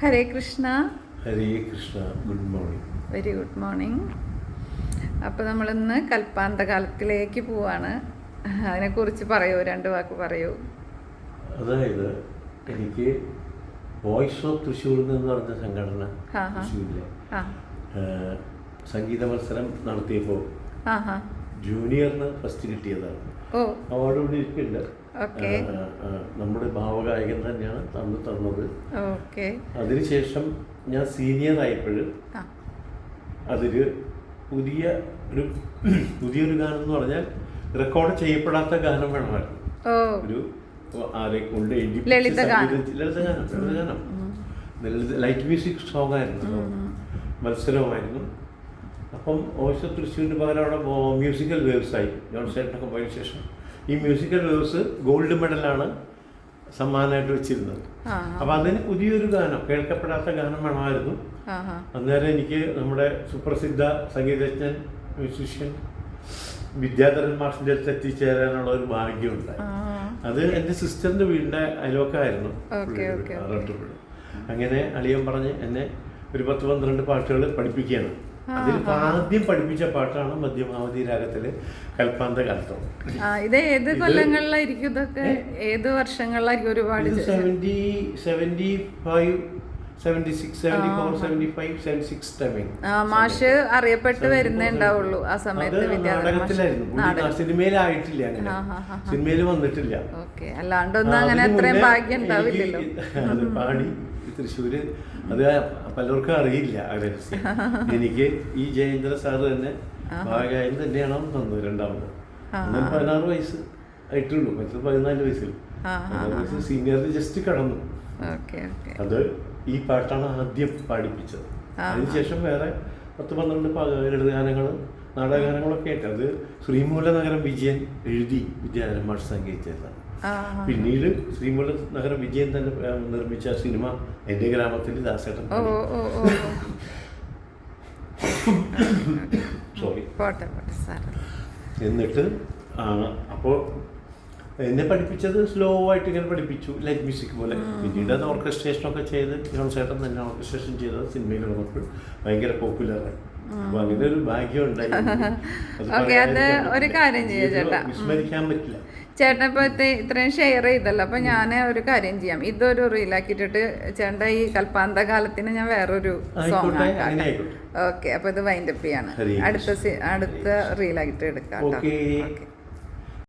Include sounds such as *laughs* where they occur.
Hare Krishna. Hare Krishna good morning. Very good morning. അപ്പോൾ നമ്മളിന്ന് കൽപ്പാന്ത കാലത്തിലേക്ക് പോവാണ്. അതിനെക്കുറിച്ച് പറയൂ രണ്ട് വാക്ക് പറയൂ. അതായത് എനിക്ക് വോയിസ് ഓഫ് തൃശ്ശൂർ എന്ന് പറഞ്ഞ സംഘടന. തൃശ്ശൂരിലെ സംഗീത മത്സരം നടത്തിയപ്പോൾ ജൂനിയറിന് ഫസ്റ്റ് കിട്ടിയതാണ്. അവാർഡ് ഇവിടെ ഇരിക്കുന്നുണ്ട്. നമ്മുടെ ഭാവഗായകൻ തന്നെയാണ് തന്നു തന്നത്. അതിനുശേഷം ഞാൻ സീനിയർ ആയപ്പോൾ അതിൽ പുതിയ ഒരു *clears throat* പുതിയൊരു ഗാനം എന്ന് പറഞ്ഞാൽ റെക്കോർഡ് ചെയ്യപ്പെടാത്ത ഗാനം വേണമായിരുന്നു. ഒരു ആരെ കൊണ്ട് ലളിത ലൈറ്റ് മ്യൂസിക് സോങ് ആയിരുന്നു. മത്സരമായിരുന്നു. അപ്പം ഓശ തൃശ്ശൂരിന് പകരം അവിടെ മ്യൂസിക്കൽ വേവ്സ് ആയി ജോൺ സേട്ടനൊക്കെ പോയതിനു ശേഷം ഈ മ്യൂസിക്കൽ വ്യൂസ് ഗോൾഡ് മെഡലാണ് സമ്മാനമായിട്ട് വെച്ചിരുന്നത്. അപ്പൊ അതിന് പുതിയൊരു ഗാനം കേൾക്കപ്പെടാത്ത ഗാനം വേണമായിരുന്നു. അന്നേരം എനിക്ക് നമ്മുടെ സുപ്രസിദ്ധ സംഗീതജ്ഞൻ മ്യൂസിഷ്യൻ വിദ്യാധരൻ മാഷിന്റെ അടുത്ത് എത്തിച്ചേരാനുള്ള ഒരു ഭാഗ്യമുണ്ടായി. അത് എന്റെ സിസ്റ്ററിന്റെ വീടിന്റെ അയലോക്കായിരുന്നു അങ്ങനെ അളിയൻ പറഞ്ഞ് എന്നെ ഒരു പത്ത് പന്ത്രണ്ട് പാട്ടുകൾ പഠിപ്പിക്കുകയാണ്. അതിൽ ആദ്യം പഠിപ്പിച്ച പാട്ടാണ് മധ്യമാവധി രാഗത്തിലെ കൽപ്പാന്ത കാലത്തോ ഇത് ഏത് കൊല്ലങ്ങളിലായിരിക്കും ഇതൊക്കെ? ഏത് വർഷങ്ങളിലായിരിക്കും ഒരുപാട് സെവന്റി സെവന്റി ഫൈവ് മാഷ് അറിയപ്പെട്ട് വരുന്നേ ഉണ്ടാവുള്ളൂ ആ സമയത്ത് സിനിമയിലായിട്ടില്ല അങ്ങനെ. സിനിമയിൽ വന്നിട്ടില്ല. അല്ലാണ്ടൊന്നും അങ്ങനെ അത്രയും ഭാഗ്യം ഉണ്ടാവില്ലല്ലോ. പാടി തൃശ്ശൂര് അത് പലർക്കും അറിയില്ല എനിക്ക് ഈ ജയേന്ദ്ര സാറ് തന്നെ ഭാഗ്യം തന്നെയാണ് തന്നു രണ്ടാമത്. പതിനാറ് വയസ്സ്. ആയിട്ടുള്ളൂ. മറ്റത് പതിനാല് വയസ്സിൽ. വയസ്സ് സീനിയർ ജസ്റ്റ് കടന്നു. അത് ഈ പാട്ടാണ് ആദ്യം പാടിപ്പിച്ചത്. അതിനുശേഷം വേറെ പത്ത് പന്ത്രണ്ട് ലളിതഗാനങ്ങളും നാടകഗാനങ്ങളൊക്കെ ആയിട്ട് അത് ശ്രീമൂല നഗരം വിജയൻ എഴുതി വിദ്യാധരൻ മാഷ് സംഗീതമാണ് പിന്നീട് ശ്രീമൂല നഗരം വിജയൻ തന്നെ നിർമ്മിച്ച സിനിമ എന്റെ ഗ്രാമത്തിൽ ദാസേട്ടൻ *coughs* സോറി. എന്നിട്ട് അപ്പോൾ എന്നെ പഠിപ്പിച്ചത് സ്ലോ ആയിട്ട് ഇങ്ങനെ പഠിപ്പിച്ചു ലൈറ്റ് മ്യൂസിക് പോലെ. പിന്നീട് അത് ഓർക്കസ്ട്രേഷനൊക്കെ ചെയ്ത് ചേട്ടൻ തന്നെ ഓർക്കസ്ട്രേഷൻ ചെയ്തത് സിനിമയിൽ വന്നപ്പോൾ ഭയങ്കര പോപ്പുലറായി അപ്പൊ അങ്ങനെ ഒരു ഭാഗ്യം ഉണ്ടായി. ഓക്കെ *laughs* അത് ഒരു കാര്യം ചെയ്യാം ചേട്ടാ. വിസ്മരിക്കാൻ പറ്റില്ല. ചേട്ടൻ ഇപ്പൊ ഇത്രയും ഷെയർ ചെയ്തല്ലോ. അപ്പൊ ഞാൻ ഒരു കാര്യം ചെയ്യാം. ഇതൊരു റീലാക്കിട്ടിട്ട് ചേട്ടൻ ഈ കൽപ്പാന്ത കാലത്തിന് ഞാൻ വേറൊരു സോങ് ആക്കാം. ഓക്കെ അപ്പൊ ഇത് വൈൻഡപ്പ് ചെയ്യാണ്. അടുത്ത അടുത്ത റീലാക്കിട്ട് എടുക്കാം. ഓക്കെ.